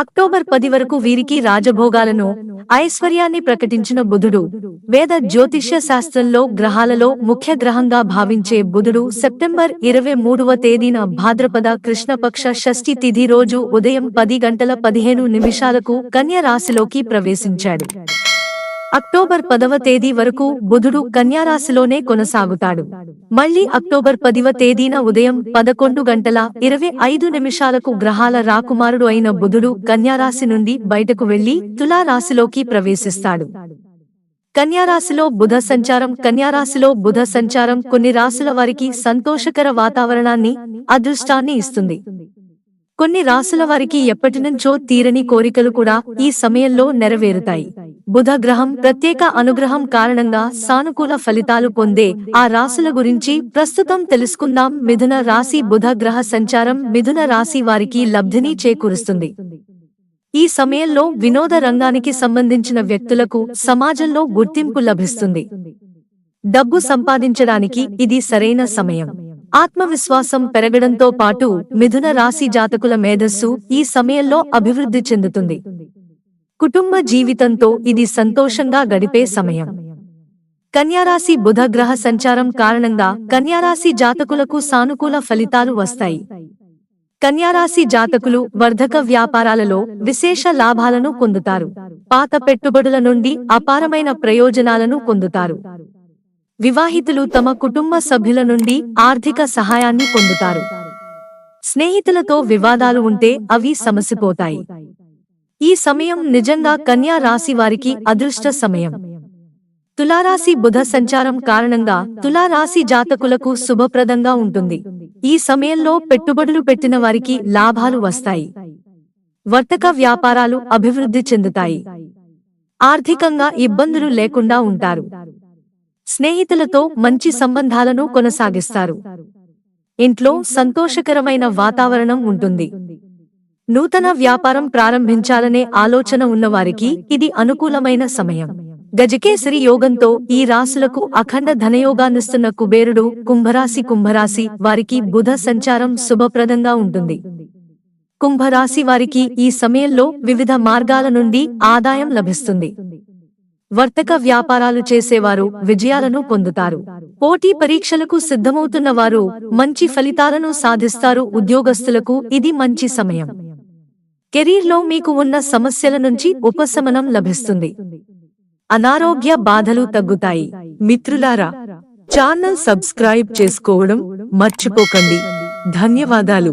October పది వరకు వీరికి రాజభోగాలను ఐశ్వర్యాన్ని ప్రకటించిన బుధుడు. వేద జ్యోతిష్య శాస్త్రంలో గ్రహాలలో ముఖ్య గ్రహంగా భావించే బుధుడు సెప్టెంబర్ ఇరవై మూడవ తేదీన భాద్రపద కృష్ణపక్ష షష్ఠి తిథి రోజు ఉదయం పది గంటల పదిహేను నిమిషాలకు కన్య రాశిలోకి ప్రవేశించాడు. అక్టోబర్ పదవ తేదీ వరకు బుధుడు కన్యారాశిలోనే కొనసాగుతాడు. మళ్ళీ అక్టోబర్ పదివ తేదీన ఉదయం పదకొండు గంటల ఇరవై ఐదు నిమిషాలకు గ్రహాల రాకుమారుడు అయిన బుధుడు కన్యారాశి నుండి బయటకు వెళ్ళి తులారాశిలోకి ప్రవేశిస్తాడు. కన్యారాశిలో బుధ సంచారం కన్యారాశిలో బుధ సంచారం కొన్ని రాశుల వారికి సంతోషకర వాతావరణాన్ని అదృష్టాన్ని ఇస్తుంది. కొన్ని రాశుల వారికి ఎప్పటినుంచో తీరని కోరికలు కూడా ఈ సమయంలో నెరవేరుతాయి. బుధ గ్రహం ప్రత్యేక అనుగ్రహం కారణంగా సానుకూల ఫలితాలు పొందే ఆ రాశుల గురించి ప్రస్తుతం తెలుసుకుందాం. మిథున రాశి బుధ గ్రహ సంచారం మిథున రాశి వారికి లబ్ధిని చేకూరుస్తుంది. ఈ సమయంలో వినోద రంగానికి సంబంధించిన వ్యక్తులకు సమాజంలో గుర్తింపు లభిస్తుంది. డబ్బు సంపాదించడానికి ఇది సరైన సమయం. ఆత్మవిశ్వాసం పెరగడంతో పాటు మిథున రాశి జాతకుల మేధస్సు ఈ సమయంలో అభివృద్ధి చెందుతుంది. కుటుంబ జీవితంతో ఇది సంతోషంగా గడిపే సమయం. కన్యారాశి బుధ గ్రహ సంచారం కారణంగా కన్యారాశి జాతకులకు సానుకూల ఫలితాలు వస్తాయి. కన్యారాశి జాతకులు వర్ధక వ్యాపారాలలో విశేష లాభాలను పొందుతారు. పాత పెట్టుబడుల నుండి అపారమైన ప్రయోజనాలను పొందుతారు. వివాహితులు తమ కుటుంబ సభ్యుల నుండి ఆర్థిక సహాయాన్ని పొందుతారు. స్నేహితులతో వివాదాలు ఉంటే అవి సమసిపోతాయి. ఈ సమయం నిజంగా కన్యా రాశి వారికి అదృష్ట సమయం. తులారాశి బుధ సంచారం కారణంగా తులారాశి జాతకులకు శుభప్రదంగా ఉంటుంది. ఈ సమయంలో పెట్టుబడులు పెట్టిన వారికి లాభాలు వస్తాయి. వర్తక వ్యాపారాలు అభివృద్ధి చెందుతాయి. ఆర్థికంగా ఇబ్బందులు లేకుండా ఉంటారు. స్నేహితులతో మంచి సంబంధాలను కొనసాగిస్తారు. ఇంట్లో సంతోషకరమైన వాతావరణం ఉంటుంది. నూతన వ్యాపారం ప్రారంభించాలనే ఆలోచన ఉన్నవారికి ఇది అనుకూలమైన సమయం. గజకేసరి యోగంతో ఈ రాశులకు అఖండ ధనయోగాన్నిస్తున్న కుబేరుడు కుంభరాశి కుంభరాశి వారికి బుధ సంచారం శుభప్రదంగా ఉంటుంది. కుంభరాశి వారికి ఈ సమయంలో వివిధ మార్గాల నుండి ఆదాయం లభిస్తుంది. వర్తక వ్యాపారాలు చేసేవారు విజయాలను పొందుతారు. పోటీ పరీక్షలకు సిద్ధమవుతున్న వారు మంచి ఫలితాలను సాధిస్తారు. ఉద్యోగస్తులకు ఇది మంచి సమయం. కెరీర్లో మీకు ఉన్న సమస్యల నుంచి ఉపశమనం లభిస్తుంది. అనారోగ్య బాధలు తగ్గుతాయి. మిత్రులారా ఛానల్ సబ్స్క్రైబ్ చేసుకోవడం మర్చిపోకండి. ధన్యవాదాలు.